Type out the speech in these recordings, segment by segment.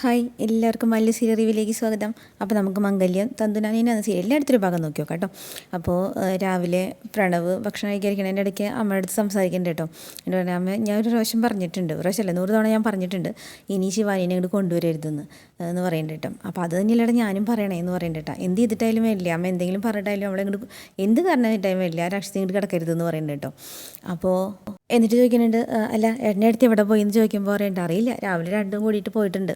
Hi എല്ലാവർക്കും വലിയ serial റിവ്യൂലേക്ക് സ്വാഗതം. അപ്പോൾ നമുക്ക് മംഗല്യം തന്തുനാനീന എന്ന സീരിയലിന്റെ അടുത്തൊരു ഭാഗം നോക്കി നോക്കാം കേട്ടോ. അപ്പോൾ രാവിലെ പ്രണവ് ഭക്ഷണം കഴിക്കാതിരിക്കണതിന്റെ ഇടയ്ക്ക് അമ്മയുടെ അടുത്ത് സംസാരിക്കേണ്ട കേട്ടോ. എന്റെ പറഞ്ഞാൽ അമ്മ ഞാൻ ഒരു പ്രാവശ്യം പറഞ്ഞിട്ടുണ്ട് ഒരു പ്രാവശ്യമല്ല നൂറ് തവണ ഞാൻ പറഞ്ഞിട്ടുണ്ട് ഇനി ശിവാനിനെ ഇങ്ങോട്ട് കൊണ്ടുവരരുതെന്ന് എന്ന് പറയേണ്ട കേട്ടോ. അപ്പോൾ അത് തന്നെയല്ലേ ഞാനും പറയണേ എന്ന് പറയേണ്ട കേട്ടോ. എന്ത് ചെയ്തിട്ടായാലും വേണ്ടില്ല അമ്മ എന്തെങ്കിലും പറഞ്ഞിട്ടായാലും അവളെ ഇങ്ങോട്ട് എന്ത് കാരണമായിട്ടായാലും വേണ്ടില്ല ആ രാക്ഷസി ഇങ്ങോട്ട് കിടക്കരുതെന്ന് പറയേണ്ട കേട്ടോ. അപ്പോൾ എന്നിട്ട് ചോദിക്കുന്നുണ്ട് അല്ല എണ്ണ അടുത്ത് എവിടെ പോയി? എന്ന് ചോദിക്കുമ്പോൾ പറയണ്ട അറിയില്ല രാവിലെ രണ്ടും കൂടിയിട്ട് പോയിട്ടുണ്ട്.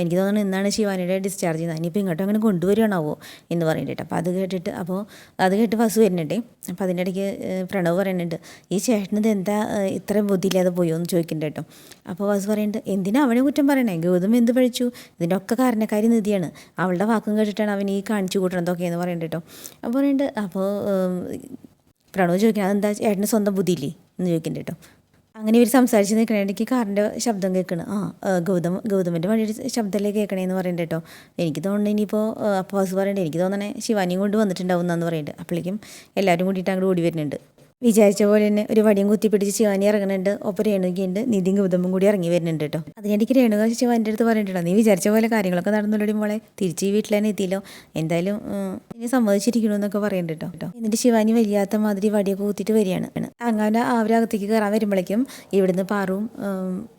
എനിക്ക് തോന്നുന്നു ഇന്നാണ് ശിവാനിയുടെ ഡിസ്ചാർജ് ചെയ്യുന്നത്. ഇനിയിപ്പോൾ ഇങ്ങോട്ടും അങ്ങനെ കൊണ്ടുവരികയാണാവോ എന്ന് പറഞ്ഞിട്ട് അപ്പോൾ അത് കേട്ടിട്ട് അപ്പോൾ അത് കേട്ട് വസു വരുന്നുണ്ടേ. അപ്പോൾ അതിന്റെ ഇടയ്ക്ക് പ്രണവ് പറയുന്നുണ്ട് ഈ ചേട്ടനത് എന്താ ഇത്ര ബുദ്ധിയില്ലാതെ പോയോ? എന്ന് ചോദിക്കുന്നുണ്ട് കേട്ടോ. അപ്പോൾ വസു പറയുന്നുണ്ട് എന്തിനാ അവനെ കുറ്റം പറയണേ? ഗൗതം എന്ത് പഴിച്ചു ഇതിന്റെ ഒക്കെ കാരണക്കാരി നിധിയാണ്. അവളുടെ വാക്കും കേട്ടിട്ടാണ് അവൻ ഈ കാണിച്ചു കൂട്ടണതൊക്കെ എന്ന് പറയുന്നുണ്ട് കേട്ടോ. അപ്പോൾ പറയുന്നുണ്ട് അപ്പോൾ പ്രണവ് ചോദിക്കണം അതെന്താ ചേട്ടന് സ്വന്തം ബുദ്ധിയില്ലേ? എന്ന് ചോദിക്കുന്നുണ്ട് കേട്ടോ. അങ്ങനെ ഇവർ സംസാരിച്ച് നിൽക്കണേ. എനിക്ക് കാറിന്റെ ശബ്ദം കേൾക്കണം. ആ ഗൗതം ഗൗതമിന്റെ വണ്ടിയുടെ ശബ്ദമല്ലേ കേൾക്കണേന്ന് പറയുന്നുണ്ട് കേട്ടോ. എനിക്ക് തോന്നുന്നു ഇനിയിപ്പോൾ അപ്പോൾ ബസ് പറയണ്ടേ എനിക്ക് തോന്നണേ ശിവാനിയും കൊണ്ട് വന്നിട്ടുണ്ടാവും എന്നാന്ന് പറയുന്നുണ്ട് അപ്പോഴേക്കും എല്ലാവരും കൂടിയിട്ട് അങ്ങോട്ട് ഓടി വരുന്നുണ്ട്. വിചാരിച്ച പോലെ തന്നെ ഒരു വടിയും കുത്തി പിടിച്ച് ശിവാനി ഇറങ്ങുന്നുണ്ട് ഒപ്പം രേണുകയുണ്ട്. നിധിയും ഗൗതമും കൂടി ഇറങ്ങി വരുന്നുണ്ട് കേട്ടോ. അതിനിടയ്ക്ക് രേണുക ശിവാന്റെ അടുത്ത് പറഞ്ഞിട്ടുണ്ടോ? നീ വിചാരിച്ച പോലെ കാര്യങ്ങളൊക്കെ നടന്നുള്ളടി മോളെ. തിരിച്ച് ഈ വീട്ടിൽ തന്നെ എത്തിയല്ലോ. എന്തായാലും നീ സമ്മതിച്ചിരിക്കണോ എന്നൊക്കെ പറയുന്നുണ്ട് കേട്ടോ. എന്നിട്ട് ശിവാനി വലിയാത്ത മാതിരി വടിയൊക്കെ കുത്തിയിട്ട് വരികയാണ്. അങ്ങനെ അവരകത്തേക്ക് കയറാൻ വരുമ്പോഴേക്കും ഇവിടുന്ന് പാറും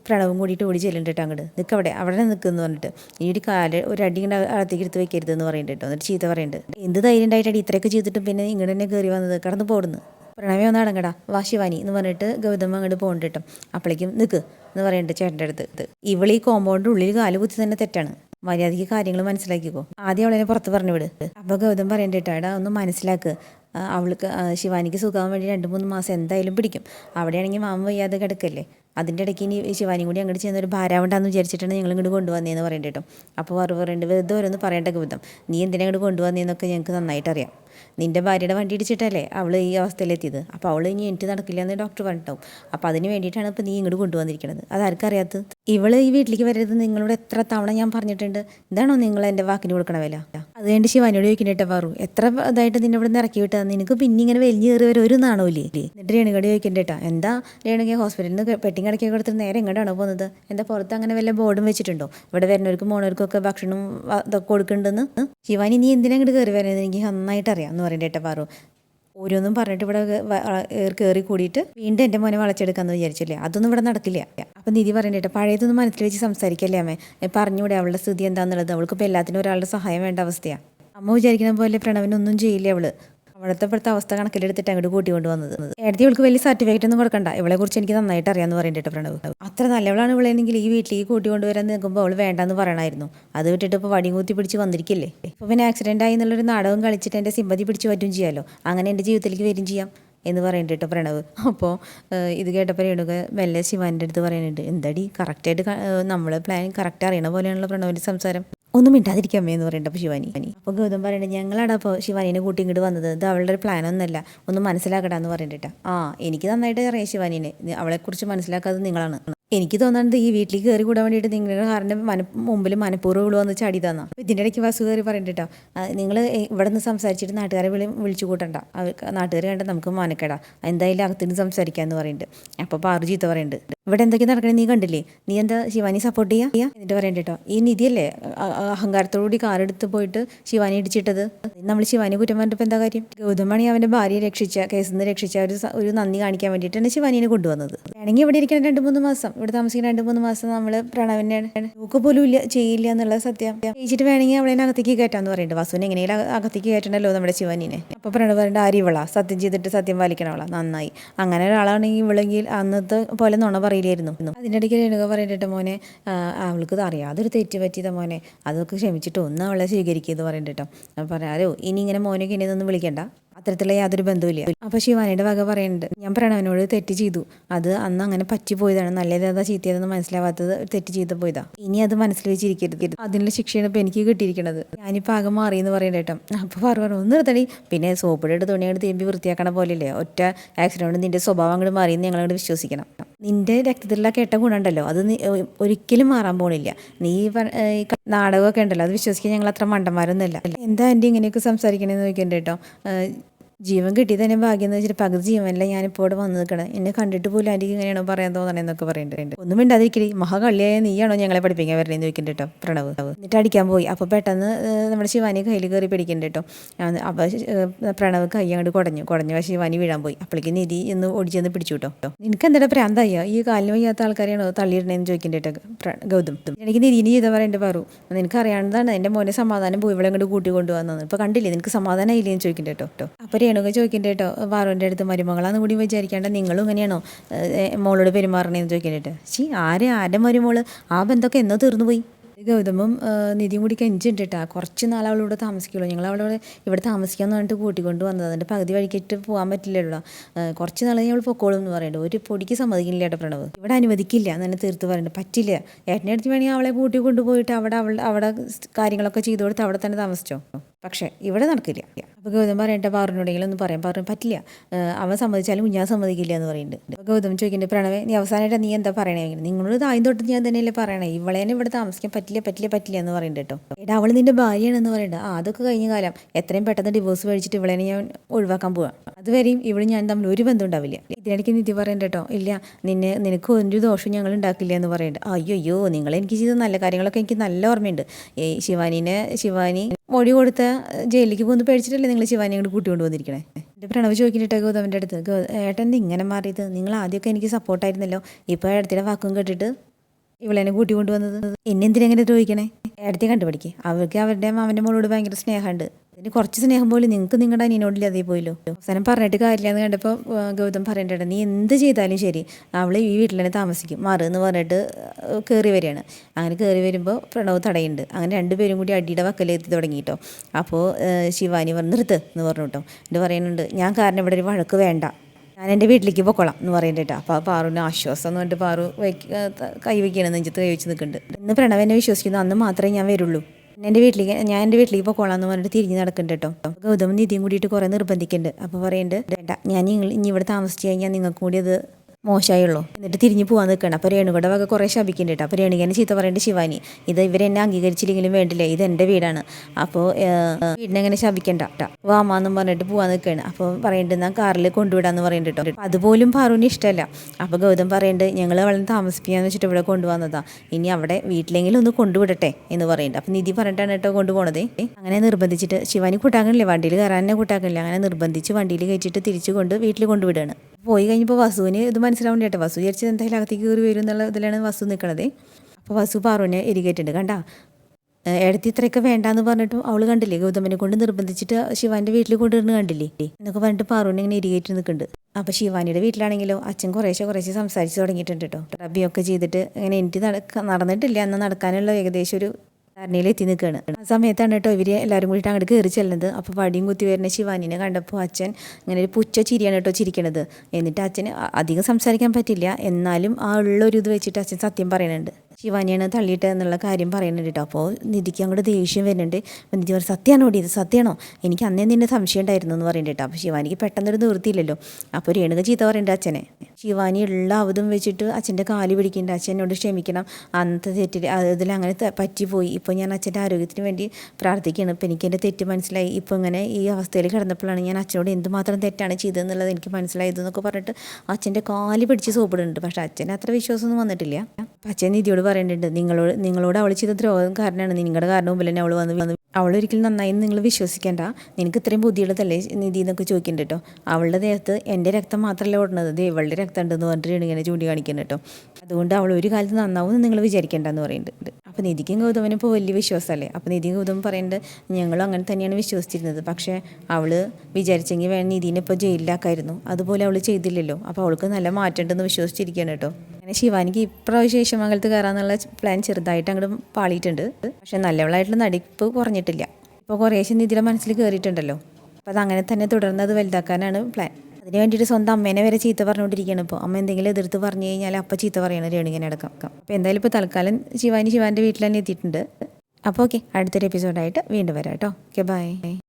പ്രണവും കൂടിയിട്ട് ഓടി ചെല്ലുന്നുണ്ട് കേട്ടോ അങ്ങോട്ട് നിൽക്കവിടെ അവിടെ. നിൽക്കുന്നു പറഞ്ഞിട്ട്. ഈ ഒരു കാല ഒരു അടി ഇങ്ങനെ അകത്തേക്ക് എടുത്ത് വെക്കരുതെന്ന് പറയുന്നുണ്ട് കേട്ടോ. എന്നിട്ട് ചീത്ത പറയുന്നുണ്ട്. എന്ത് ധൈര്യം ഉണ്ടായിട്ടാണ് ഇത്രയൊക്കെ ചെയ്തിട്ടും പിന്നെ ഇങ്ങോട്ട് തന്നെ കയറി വന്നത്? കടന്നു പോടുന്നു. പ്രണവേ ഒന്ന് അടങ്ങടാ വാ ശിവാനി എന്ന് പറഞ്ഞിട്ട് ഗൗതം അങ്ങോട്ട് കേട്ടോ അപ്പോഴേക്കും നിൽക്ക് എന്ന് പറയുന്നുണ്ട് ചേട്ടന്റെ അടുത്ത്. ഇത് ഇവൾ ഈ കോമ്പൗണ്ട് ഉള്ളിൽ കാലുകുത്തി തന്നെ തെറ്റാണ്. മര്യാദയ്ക്ക് കാര്യങ്ങൾ മനസ്സിലാക്കിക്കോ. ആദ്യം അവളെന്നെ പുറത്ത് പറഞ്ഞു വിട്. അപ്പോൾ ഗൗതം പറയണ്ട കേട്ടോ ഒന്ന് മനസ്സിലാക്ക്. അവൾക്ക് ശിവാനിക്ക് സുഖാവാൻ വേണ്ടി രണ്ട് മൂന്ന് മാസം എന്തായാലും പിടിക്കും. അവിടെയാണെങ്കിൽ മാമ വയ്യാതെ കിടക്കല്ലേ. അതിന്റെ ഇടയ്ക്ക് ഇനി ശിവാനിയും കൂടി അങ്ങോട്ട് ചെയ്യുന്ന ഒരു ഭാരാവണ്ടാന്ന് വിചാരിച്ചിട്ടാണ് ഞങ്ങൾ ഇങ്ങോട്ട് കൊണ്ടുവന്നതെന്ന് പറയണ്ട കേട്ടോ അപ്പോൾ അവർ പറയേണ്ടത് വെറുതെ ഓരോന്ന് പറയേണ്ട ഗൗതം. നീ എന്തിനാ ഇങ്ങോട്ട് കൊണ്ടുവന്നതെന്നൊക്കെ ഞങ്ങൾക്ക് നന്നായിട്ട് അറിയാം നിന്റെ ഭാര്യയുടെ വണ്ടി ഇടിച്ചിട്ടല്ലേ അവൾ ഈ അവസ്ഥയിലെത്തിയത്? അപ്പോൾ അവൾ ഇനി എനിക്ക് നടക്കില്ല എന്ന് ഡോക്ടർ പറഞ്ഞിട്ടുണ്ടാവും. അപ്പോൾ അതിന് വേണ്ടിയിട്ടാണ് ഇപ്പോൾ നീ ഇങ്ങോട്ട് കൊണ്ടുവന്നിരിക്കുന്നത് അതാർക്കും ഇവൾ ഈ വീട്ടിലേക്ക് വരരുത് നിങ്ങളോട് എത്ര തവണ ഞാൻ പറഞ്ഞിട്ടുണ്ട്. എന്താണോ നിങ്ങൾ എന്റെ വാക്കിന് കൊടുക്കണ വില? അത് കഴിഞ്ഞ് ശിവാനിയോട് ചോദിക്കണ്ടേ പറു എത്ര ഇതായിട്ട് നിന്നെ ഇവിടെ നിന്ന് ഇറക്കി വിട്ടാ? നിനക്ക് പിന്നെ ഇങ്ങനെ വലിഞ്ഞ് കയറി വരെ ഒരു നാണമില്ലേ എന്നിട്ട് രേണുകയോട് ചോദിക്കണ്ടേട്ടാ എന്താ രേണുക ഹോസ്പിറ്റലിൽ നിന്ന് പെട്ടിങ് അടക്കി കൊടുത്തിട്ട് നേരെ എങ്ങോട്ടാണോ പോകുന്നത്? എന്താ പുറത്ത് അങ്ങനെ വല്ല ബോർഡും വെച്ചിട്ടുണ്ടോ? ഇവിടെ വരുന്നവർക്കും പോണവർക്കും ഒക്കെ ഭക്ഷണം ഇതൊക്കെ കൊടുക്കുന്നുണ്ടെന്ന് ശിവാനി നീ എന്തിനാ ഇങ്ങോട്ട് കയറി വരുന്നത് എനിക്ക് നന്നായിട്ട് അറിയാം എന്ന് പറയണ്ടേട്ടാ പാറു ഓരോന്നും പറഞ്ഞിട്ട് ഇവിടെ കയറി കൂടിയിട്ട് വീണ്ടും എന്റെ മോനെ വളച്ചെടുക്കാന്ന് വിചാരിച്ചില്ലേ അതൊന്നും ഇവിടെ നടക്കില്ല. അപ്പം നിധി പറയണ്ടേട്ടോ പഴയതൊന്നും മനസ്സിൽ വെച്ച് സംസാരിക്കല്ലേ അമ്മേ? ഏ, പറഞ്ഞൂടെ അവളുടെ സ്ഥിതി എന്താണെന്നുള്ളത് അവൾക്ക് ഇപ്പോൾ എല്ലാത്തിനും ഒരാളുടെ സഹായം വേണ്ട അവസ്ഥയാണ് അമ്മ വിചാരിക്കുന്ന പോലെ പ്രണവിനൊന്നും ചെയ്യില്ല അവൾ. അവിടുത്തെ ഇപ്പോഴത്തെ അവസ്ഥ കണക്കിലെടുത്തിട്ട് അങ്ങോട്ട് കൂട്ടി കൊണ്ടുവന്നത്. ഏടത്തി ഇവൾക്ക് വലിയ സർട്ടിഫിക്കറ്റ് ഒന്നും കൊടുക്കണ്ട. ഇവളെ കുറിച്ച് എനിക്ക് നന്നായിട്ട് അറിയാമെന്ന് പറയേണ്ടിട്ട് പ്രണവ്. അത്ര നല്ലവളാണ് ഇവളെങ്കിൽ ഈ വീട്ടിലേക്ക് കൂട്ടി കൊണ്ടുവരാൻ നിൽക്കുമ്പോൾ അവൾ വേണ്ടെന്ന് പറയണമായിരുന്നു അത് വിട്ടിട്ട് ഇപ്പോൾ വടി കൂത്തി പിടിച്ച് വന്നിരിക്കില്ലേ? ഇപ്പോൾ പിന്നെ ആക്സിഡന്റ് ആയി എന്നുള്ളൊരു നാടകം കളിച്ചിട്ട് എന്റെ സിമ്പതി പിടിച്ച് പറ്റും ചെയ്യാമല്ലോ അങ്ങനെ എന്റെ ജീവിതത്തിലേക്ക് വരും ചെയ്യാം എന്ന് പറയുന്നുണ്ട് പ്രണവ്. അപ്പോൾ ഇത് കേട്ടപ്പോൾ രേണുക മെല്ലെ ശിവാന്റെ അടുത്ത് പറയുന്നുണ്ട് എന്താടി കറക്റ്റായിട്ട് നമ്മളെ പ്ലാൻ കറക്റ്റ് അറിയണ പോലെയാണല്ലോ പ്രണവിന്റെ സംസാരം. ഒന്നും മിണ്ടാതിരിക്കാമേ എന്ന് പറയുന്നുണ്ട് അപ്പോൾ ശിവാനി. അപ്പോൾ ഗൗതം പറയുന്നുണ്ട് ഞങ്ങളാണ് അപ്പോൾ ശിവാനിനെ കൂട്ടി ഇങ്ങോട്ട് വന്നത്. ഇത് അവളുടെ ഒരു പ്ലാൻ ഒന്നല്ല ഒന്ന് മനസ്സിലാക്കടാന്ന് പറഞ്ഞിട്ടാ ആ എനിക്ക് നന്നായിട്ട് അറിയാം ശിവാനിനെ. അവളെക്കുറിച്ച് മനസ്സിലാക്കാതെ നിങ്ങളാണ്. എനിക്ക് തോന്നുന്നത് ഈ വീട്ടിലേക്ക് കയറി കൂടാൻ വേണ്ടിയിട്ട് നിങ്ങളുടെ കാറിന്റെ മന മുമ്പിൽ മനഃപൂർവം ഇവിടെ വന്ന് ചാടി തന്ന. ഇതിന്റെ ഇടയ്ക്ക് വസു കയറി പറഞ്ഞിട്ടാ നിങ്ങൾ ഇവിടെ നിന്ന് സംസാരിച്ചിട്ട് നാട്ടുകാരെ വിളി വിളിച്ചു കൂട്ടണ്ട. അവർക്ക് നാട്ടുകാർ കണ്ട നമുക്ക് മാനക്കേടാ. എന്തായാലും അകത്തിന് സംസാരിക്കാമെന്ന് പറയുന്നുണ്ട് അപ്പോൾ പാറു ചീത്ത പറയുന്നുണ്ട് ഇവിടെ എന്തൊക്കെ നടക്കണേ നീ കണ്ടില്ലേ? നീ എന്താ ശിവാനി സപ്പോർട്ട് ചെയ്യാ? എന്നിട്ട് പറയണ്ട കേട്ടോ ഈ നിധിയല്ലേ? അഹങ്കാരത്തോടുകൂടി കാർ എടുത്ത് പോയിട്ട് ശിവാനി ഇടിച്ചിട്ടത്? നമ്മൾ ശിവാനി കുറ്റം പറഞ്ഞപ്പോൾ എന്താ കാര്യം? ഗൗതമണി അവന്റെ ഭാര്യയെ രക്ഷിച്ച കേസിൽ നിന്ന് രക്ഷിച്ച ഒരു ഒരു നന്ദി കാണിക്കാൻ വേണ്ടിയിട്ടാണ് ശിവാനിനെ കൊണ്ടുവന്നത്. വേണമെങ്കിൽ ഇവിടെ ഇരിക്കണം രണ്ട് മൂന്ന് മാസം. ഇവിടെ താമസിക്കുന്ന രണ്ട് മൂന്ന് മാസം നമ്മൾ പ്രണവിനെ നോക്ക് പോലും ഇല്ല ചെയ്യില്ല എന്നുള്ള സത്യം. ചെയ്യിച്ചിട്ട് വേണമെങ്കിൽ അവളെ അകത്തേക്ക് കയറ്റാന്ന് പറയുന്നുണ്ട് വസുവിനെ എങ്ങനെയാ അകത്തേക്ക് കയറ്റണല്ലോ നമ്മുടെ ശിവനിനെ. അപ്പോൾ പ്രണവ് പറയേണ്ട ആര് ഇവളാ? സത്യം ചെയ്തിട്ട് സത്യം പാലിക്കണവളാ നന്നായി. അങ്ങനെ ഒരാളാണെങ്കിൽ ഇവളെങ്കിൽ അന്നത്തെ പോലെ നുണ പറയില്ലായിരുന്നു. അതിന്റെ ഇടയ്ക്ക് രേണുക പറയുന്നുണ്ട് മോനെ അവൾക്ക് അറിയാതൊരു തെറ്റ് പറ്റിയതാ മോനെ. അതൊക്കെ ക്ഷമിച്ചിട്ട് ഒന്ന് അവളെ സ്വീകരിക്കുക എന്ന് അപ്പോൾ പറയാലോ ഇനി ഇങ്ങനെ മോനെ ഇനി ഇതൊന്നും വിളിക്കണ്ട. അത്തരത്തിലുള്ള യാതൊരു ബന്ധവുമില്ല. അപ്പോൾ ശിവാനിയുടെ വക പറയുന്നുണ്ട് ഞാൻ പ്രണവനോട് തെറ്റ് ചെയ്തു. അത് അന്ന് അങ്ങനെ പറ്റിപ്പോയതാണ്. നല്ലതേതാ ചീത്തയതെന്ന് മനസ്സിലാവാത്തത് തെറ്റ് ചെയ്ത് പോയതാ. ഇനി അത് മനസ്സിൽ വെച്ചിരിക്കരുത്. അതിനുള്ള ശിക്ഷയാണ് ഇപ്പോൾ എനിക്ക് കിട്ടിയിരിക്കുന്നത് ഞാനിപ്പോൾ ആകെ മാറി എന്ന് പറയുന്നത് കേട്ടോ. അപ്പോൾ പറ പറഞ്ഞു ഒന്ന് നിർത്തടി. പിന്നെ സോപ്പിടെ തുണിയോട് തേമ്പി വൃത്തിയാക്കണ പോലെയല്ലേ ഒറ്റ ആക്സിഡന്റ് നിന്റെ സ്വഭാവം അങ്ങോട്ട് മാറിയെന്ന് ഞങ്ങളോട് വിശ്വസിക്കണം. നിന്റെ രക്തത്തിലുള്ള കെട്ട ഗുണമുണ്ടല്ലോ. അത് ഒരിക്കലും മാറാൻ പോണില്ല. നീ ഈ നാടകമൊക്കെ ഉണ്ടല്ലോ. അത് വിശ്വസിക്കാൻ ഞങ്ങൾ അത്ര മണ്ടന്മാരൊന്നുമല്ല. എന്താ എന്റെ ഇങ്ങനെയൊക്കെ സംസാരിക്കണേന്ന് ചോദിക്കണ്ട കേട്ടോ ഏ, ജീവൻ കിട്ടി തന്നെ ഭാഗ്യം എന്ന് വെച്ചിട്ട് പകുതി ജീവനല്ല ഞാനിപ്പോൾ ഇവിടെ വന്ന് നിൽക്കണം എന്നെ കണ്ടിട്ട് പോലും ആന്റിക്ക് ഇങ്ങനെയാണോ പറയാൻ തോന്നണെന്നൊക്കെ പറയുന്നുണ്ട് ഒന്നും മിണ്ടാതിരിക്കടി. മഹാകള്ളിയായ നീയാണോ ഞങ്ങളെ പഠിപ്പിക്കാൻ വരണേന്ന് ചോദിക്കുന്നുണ്ട് കേട്ടോ പ്രണവ്. എന്നിട്ട് അടിക്കാൻ പോയി. അപ്പോൾ പെട്ടെന്ന് നമ്മുടെ ശിവാനി കയ്യിൽ കയറി പിടിക്കുന്നുണ്ട് കേട്ടോ അപ്പോൾ പ്രണവ് കൈ അങ്ങോട്ട് കുടഞ്ഞു. കുടഞ്ഞ ശിവാനി വീഴാൻ പോയി. അപ്പോഴേക്ക് നിധി എന്ന് ഓടിച്ചെന്ന് പിടിച്ചു കേട്ടോ നിനക്ക് എന്താ പ്രാന്തായോ? ഈ കാലിന് വയ്യാത്ത ആൾക്കാരെയാണോ തള്ളിയിടണേന്ന് ചോദിക്കുന്നുണ്ട് കേട്ടോ ഗൗതം. എനിക്ക് നിധിന് ചെയ്ത പറയേണ്ട പറു. നിനക്ക് അറിയാവുന്നതാണ്. എന്റെ മോനെ സമാധാനം പോയി. ഇവിടെ അങ്ങോട്ട് കൂട്ടി ഇപ്പോൾ കണ്ടില്ലേ? നിനക്ക് സമാധാനം ഇല്ലേന്ന് ചോദിക്കുന്നുണ്ട് കേട്ടോ അപ്പോൾ രേണുക ചോദിക്കണ്ട കേട്ടോ വാറുവിന്റെ അടുത്ത് മരുമകളാന്ന് കൂടി വിചാരിക്കേണ്ട നിങ്ങളും ഇങ്ങനെയാണോ? മോളോട് പെരുമാറണേന്ന് ചോദിക്കണ്ട കേട്ടോ ചീ ആരെ ആരുടെ മരുമോൾ ആ ബന്ധമൊക്കെ എന്നോ തീർന്നു പോയി. ഗൗതമും നിധി നിധിയും കൂടി കെഞ്ചിണ്ട് കേട്ടോ കുറച്ച് നാൾ അവളിവിടെ താമസിക്കുള്ളൂ. ഞങ്ങൾ അവളവിടെ ഇവിടെ താമസിക്കാന്ന് പറഞ്ഞിട്ട് കൂട്ടിക്കൊണ്ട് വന്നത്. അതിന്റെ പകുതി വഴിക്കിട്ട് പോകാൻ പറ്റില്ലല്ലോ. കുറച്ച് നാൾ ഞങ്ങൾ പൊക്കോളും എന്ന് പറയുന്നത് ഒരു പൊടിക്ക് സമ്മതിക്കില്ല ഏട്ട പ്രണവ്. ഇവിടെ അനുവദിക്കില്ല എന്നെ തീർത്ത് പറയുന്നുണ്ട് പറ്റില്ല. ഏട്ടനെ അടുത്ത് വേണമെങ്കിൽ അവളെ കൂട്ടി കൊണ്ടുപോയിട്ട് അവിടെ അവൾ അവിടെ കാര്യങ്ങളൊക്കെ ചെയ്തു കൊടുത്ത് അവിടെ തന്നെ താമസിച്ചോ? പക്ഷേ ഇവിടെ നടക്കില്ല. അപ്പോൾ ഗൗതം പറയട്ടെ പാറിനോടെങ്കിലും ഒന്ന് പറയാം. പറഞ്ഞു പറ്റില്ല. അവൻ സമ്മതിച്ചാലും ഞാൻ സമ്മതിക്കില്ല എന്ന് പറയുന്നുണ്ട്. അപ്പോൾ ഗൗതം ചോദിക്കുന്നുണ്ട് പ്രണവേ നീ അവസാനമായിട്ട് നീ എന്താ പറയണേ? നിങ്ങളോട് തായും തൊട്ട് ഞാൻ തന്നെയല്ലേ പറയണേ? ഇവളേനെ ഇവിടെ താമസിക്കാൻ പറ്റില്ല പറ്റില്ല പറ്റില്ല എന്ന് പറയുന്നുണ്ട് കേട്ടോ. എടാ അവൾ നിന്റെ ഭാര്യയാണെന്ന് പറയുന്നുണ്ട്. ആ അതൊക്കെ കഴിഞ്ഞ കാലം. എത്രയും പെട്ടെന്ന് ഡിവോഴ്സ് മേടിച്ചിട്ട് ഇവളേനെ ഞാൻ ഒഴിവാക്കാൻ പോവാം. അതുവരെയും ഇവിടെ ഞാൻ തമ്മിൽ ഒരു ബന്ധം ഉണ്ടാവില്ല. ഇതിനിടയ്ക്ക് നിധി പറയുന്നുണ്ട് കേട്ടോ ഇല്ല നിന്നെ നിനക്ക് ഒരു ദോഷം ഞങ്ങൾ ഉണ്ടാക്കില്ല എന്ന് പറയുന്നുണ്ട്. അയ്യോ നിങ്ങൾ എനിക്ക് ചെയ്ത നല്ല കാര്യങ്ങളൊക്കെ എനിക്ക് നല്ല ഓർമ്മയുണ്ട്. ശിവാനിനെ ശിവാനി മൊഴി കൊടുത്ത ജയിലിലേക്ക് പോകുന്ന പേടിച്ചിട്ടല്ലേ നിങ്ങൾ ശിവാനി അങ്ങോട്ട് കൂട്ടിക്കൊണ്ട് വന്നിരിക്കണേ? എന്റെ പ്രണവ് ചോദിക്കുന്നുണ്ട് ഗൗതമന്റെ അടുത്ത്? ഏട്ടൻ ഇങ്ങനെ മാറിയത്. നിങ്ങൾ ആദ്യമൊക്കെ എനിക്ക് സപ്പോർട്ടായിരുന്നല്ലോ ഇപ്പോൾ ഏടത്തിന്റെ വാക്കും കേട്ടിട്ട് ഇവളെന്നെ കൂട്ടി കൊണ്ടുവന്നത് എന്നെ എന്തിനെങ്ങനെ ദ്രോഹിക്കണേ? ഏടത്തെ കണ്ടുപിടിക്കേ. അവർക്ക് അവരുടെ മാമന്റെ മോളോട് ഭയങ്കര സ്നേഹമുണ്ട്. അതിന് കുറച്ച് സ്നേഹം പോലും നിങ്ങൾക്ക് നിങ്ങളുടെ അനിയനോടില്ല അതേ പോയല്ലോ അവസാനം പറഞ്ഞിട്ട് കാര്യമില്ല എന്ന് കണ്ടപ്പോൾ ഗൗതം പറയേണ്ടത് നീ എന്ത് ചെയ്താലും ശരി അവൾ ഈ വീട്ടിൽ തന്നെ താമസിക്കും മാറുമെന്ന് പറഞ്ഞിട്ട് കയറി വരികയാണ്. അങ്ങനെ കയറി വരുമ്പോൾ പ്രണവ് തടയുണ്ട്. അങ്ങനെ രണ്ടുപേരും കൂടി അടിയുടെ വക്കലെത്തി തുടങ്ങി കേട്ടോ അപ്പോൾ ശിവാനി പറഞ്ഞു നിർത്ത് എന്ന് പറഞ്ഞു കേട്ടോ. എന്നിട്ട് പറയുന്നുണ്ട് ഞാൻ കാരണം ഇവിടെ ഒരു വഴക്ക് വേണ്ട. ഞാൻ എന്റെ വീട്ടിലേക്ക് പൊക്കോളാം എന്ന് പറയുന്നുണ്ട് അപ്പോൾ പാറുവിന് ആശ്വാസം എന്ന് പറഞ്ഞിട്ട് പാറു കൈ വയ്ക്കണം നെഞ്ചത്ത് കൈ വെച്ച് നിൽക്കുന്നുണ്ട്. ഇന്ന് പ്രണവ് എന്നെ വിശ്വസിക്കുന്നു അന്ന് മാത്രമേ ഞാൻ വരുള്ളൂ. എന്റെ വീട്ടിലേക്ക് ഞാൻ എന്റെ വീട്ടിലേക്ക് പൊക്കോളാം എന്ന് പറഞ്ഞിട്ട് തിരിഞ്ഞ് നടക്കുന്നുണ്ട് കേട്ടോ. ഗൗതം നിധിയും കൂടിയിട്ട് കുറേ നിർബന്ധിക്കുന്നുണ്ട് അപ്പോൾ പറയുന്നുണ്ട് വേണ്ട ഞാൻ ഇനി ഇവിടെ താമസിച്ച് കഴിഞ്ഞാൽ നിങ്ങൾക്ക് കൂടി അത് മോശമായുള്ളൂ. എന്നിട്ട് തിരിഞ്ഞു പോകാൻ നിൽക്കണം അപ്പോൾ രേണുകയുടെ വക കുറേ ശപിക്കുന്നുണ്ട് അപ്പോൾ രേണുകേനെ ചീത്ത പറയേണ്ട ശിവാനി ഇത് ഇവരെന്നെ അംഗീകരിച്ചില്ലെങ്കിലും വേണ്ടില്ല? ഇത് എന്റെ വീടാണ്. അപ്പോൾ വീടിനെ എങ്ങനെ ശപിക്കണ്ട. വാമാന്നും പറഞ്ഞിട്ട് പോകാൻ നിൽക്കുകയാണ്. അപ്പോൾ പറയേണ്ടത് കാറിൽ കൊണ്ടുവിടാന്ന് പറയുന്നുണ്ട് കേട്ടോ. അതുപോലും പാറുവിന് ഇഷ്ടമല്ല. അപ്പോൾ ഗൗതം പറയേണ്ടത് ഞങ്ങൾ അവളെ താമസിപ്പിക്കാന്ന് വെച്ചിട്ട് ഇവിടെ കൊണ്ടുവന്നതാ. ഇനി അവിടെ വീട്ടിലെങ്കിലും ഒന്ന് കൊണ്ടുവിടട്ടെ എന്ന് പറയുന്നുണ്ട് അപ്പോൾ നിധി പറഞ്ഞിട്ടാണ് കേട്ടോ കൊണ്ടുപോകണത് അങ്ങനെ നിർബന്ധിച്ചിട്ട് ശിവാനി കൂട്ടാക്കണില്ലേ? വണ്ടിയിൽ കയറാൻ തന്നെ കൂട്ടാക്കണില്ല? അങ്ങനെ നിർബന്ധിച്ച് വണ്ടിയിൽ കയറ്റിയിട്ട് തിരിച്ചു കൊണ്ട് വീട്ടിൽ കൊണ്ടുവിടുകയാണ്. പോയി കഴിഞ്ഞപ്പോൾ വസുവിന് ഇത് മനസ്സിലാവുന്നില്ല കേട്ടോ വസു വിചാരിച്ചത് എന്തായാലും അകത്തേക്ക് കയറി വരും എന്നുള്ള ഇതിലാണ് വസു നിൽക്കണത് അപ്പോൾ വസു പാറുവിനെ എരികേറ്റുണ്ട്. കണ്ടാ? ഇടത്തി ഇത്രയൊക്കെ വേണ്ടാന്ന് പറഞ്ഞിട്ടും അവൾ കണ്ടില്ലേ? ഗൗതമനെ കൊണ്ട് നിർബന്ധിച്ചിട്ട് ശിവാന്റെ വീട്ടിൽ കൊണ്ടുവരുന്ന കണ്ടില്ലേ? എന്നൊക്കെ പറഞ്ഞിട്ട് പാറുവിനെ ഇങ്ങനെ ഇരികേറ്റ് നിൽക്കുന്നുണ്ട് അപ്പോൾ ശിവാനിയുടെ വീട്ടിലാണെങ്കിലോ അച്ഛൻ കുറേശ്ശെ കുറേശ്ശെ സംസാരിച്ച് തുടങ്ങിയിട്ടുണ്ട് കേട്ടോ റബിയൊക്കെ ചെയ്തിട്ട് ഇങ്ങനെ എനിക്ക് നടന്നിട്ടില്ല. അന്ന് നടക്കാനുള്ള ഏകദേശം ഒരു ധാരണയിൽ എത്തി നിൽക്കുകയാണ്. ആ സമയത്താണ് കേട്ടോ ഇവർ എല്ലാവരും കൂടി അങ്ങോട്ട് കയറി ചെല്ലുന്നത്. അപ്പോൾ വടിയും കുത്തി വരുന്ന ശിവാനിനെ കണ്ടപ്പോൾ അച്ഛൻ ഇങ്ങനെ ഒരു പുച്ച ചിരിയാണ് കേട്ടോ ചിരിക്കണത്. എന്നിട്ട് അച്ഛന് അധികം സംസാരിക്കാൻ പറ്റില്ല. എന്നാലും ആ ഉള്ളൊരു ഇത് വെച്ചിട്ട് അച്ഛൻ സത്യം പറയുന്നുണ്ട് ശിവാനിയാണ് തള്ളിയിട്ട് എന്നുള്ള കാര്യം പറയുന്നുണ്ട് കേട്ടോ. അപ്പോൾ നിധിക്ക് അങ്ങോട്ട് ദേഷ്യം വരുന്നുണ്ട്. അപ്പോൾ നിധി പറയും സത്യമാണോ ഇത് സത്യമാണോ എനിക്ക് അന്നേ നിന്നെ സംശയം ഉണ്ടായിരുന്നു എന്ന് പറയുന്നുണ്ട് കേട്ടോ. അപ്പോൾ ശിവാനിക്ക് പെട്ടെന്നൊരു നിവൃത്തിയില്ലല്ലോ. അപ്പോൾ രേണുക ചീത്ത പറയുന്നുണ്ട് അച്ഛനെ. ശിവാനി ഉള്ള അവതും വെച്ചിട്ട് അച്ഛന്റെ കാൽ പിടിക്കുന്നുണ്ട് എന്നോട് ക്ഷമിക്കണം. അന്നത്തെ തെറ്റിൽ അതിൽ അങ്ങനെ പറ്റിപ്പോയി. ഇപ്പോൾ ഞാൻ അച്ഛന്റെ ആരോഗ്യത്തിന് വേണ്ടി പ്രാർത്ഥിക്കുകയാണ് ഇപ്പോൾ എനിക്ക് എന്റെ തെറ്റ് മനസ്സിലായി. ഇപ്പോൾ ഇങ്ങനെ ഈ അവസ്ഥയിൽ കിടന്നപ്പോഴാണ് ഞാൻ അച്ഛനോട് എന്തുമാത്രം തെറ്റാണ് ചെയ്തതെന്നുള്ളത് എനിക്ക് മനസ്സിലായത് എന്നൊക്കെ പറഞ്ഞിട്ട് അച്ഛന്റെ കാൽ പിടിച്ച് സോപ്പിടുന്നുണ്ട്. പക്ഷേ അച്ഛന് അത്ര വിശ്വാസമൊന്നും വന്നിട്ടില്ല. അച്ഛൻ നിധിയോട് പറയുന്നുണ്ട് നിങ്ങളോട് നിങ്ങളോട് അവൾ ചെയ്ത ദ്രോഹം കാരണമാണ്. നിങ്ങളുടെ കാരണം മുമ്പിൽ തന്നെ അവൾ വന്ന് ഒരിക്കലും നന്നായി നിങ്ങൾ വിശ്വസിക്കേണ്ട. നിനക്ക് ഇത്രയും ബുദ്ധിയുള്ളതല്ലേ നിധി എന്നൊക്കെ ചോദിക്കുന്നുണ്ട് കേട്ടോ. അവളുടെ ദേഹത്ത് എന്റെ രക്തം മാത്രമല്ല ഓടുന്നത്? ഇത് ഇവളുടെ രക്തം ഉണ്ടെന്ന് പറഞ്ഞിട്ട് ഇങ്ങനെ ചൂണ്ടിക്കാണിക്കുന്നുണ്ട് കേട്ടോ. അതുകൊണ്ട് അവൾ ഒരു കാലത്ത് നന്നാവും നിങ്ങൾ വിചാരിക്കേണ്ടെന്ന് പറയുന്നുണ്ട്. അപ്പോൾ നിധിക്കും ഗൗതമനും ഇപ്പോൾ വലിയ വിശ്വാസമല്ലേ? അപ്പോൾ നിധി ഗൗതം പറയുന്നുണ്ട് ഞങ്ങളും അങ്ങനെ തന്നെയാണ് വിശ്വസിച്ചിരുന്നത്. പക്ഷേ അവൾ വിചാരിച്ചെങ്കിൽ വേണം നിധീനെ ഇപ്പോൾ ജയിലിലാക്കായിരുന്നു. അതുപോലെ അവൾ ചെയ്തില്ലല്ലോ. അപ്പോൾ അവൾക്ക് നല്ല മാറ്റം ഉണ്ടെന്ന് വിശ്വസിച്ചിരിക്കുകയാണ് കേട്ടോ. അങ്ങനെ ശിവാനിക്ക് ഇപ്രാവശ്യം ശേഷമംഗലത്ത് കയറാന്നുള്ള പ്ലാൻ ചെറുതായിട്ട് അങ്ങോട്ട് പാളിയിട്ടുണ്ട്. പക്ഷെ നല്ലവളായിട്ടുള്ള നടിപ്പ് കുറഞ്ഞിട്ടില്ല. ഇപ്പോൾ കുറേശ്ശെ നിധിയുടെ മനസ്സിൽ കയറിയിട്ടുണ്ടല്ലോ അപ്പോൾ അത് അങ്ങനെ തന്നെ തുടർന്ന് അത് വലുതാക്കാനാണ് പ്ലാൻ അതിന് വേണ്ടിയിട്ട് സ്വന്തം അമ്മേനെ വരെ ചീത്ത പറഞ്ഞുകൊണ്ടിരിക്കുകയാണ് ഇപ്പോൾ അമ്മ എന്തെങ്കിലും എതിർത്ത് പറഞ്ഞു കഴിഞ്ഞാൽ അപ്പം ചീത്ത പറയണം രേണുകനെ അടക്കം അപ്പോൾ എന്തായാലും ഇപ്പോൾ തൽക്കാലം ശിവാനി ശിവാന്റെ വീട്ടിൽ തന്നെ എത്തിയിട്ടുണ്ട്. അപ്പോൾ ഓക്കെ അടുത്തൊരു എപ്പിസോഡായിട്ട് വീണ്ടും വരാം കേട്ടോ. Okay bye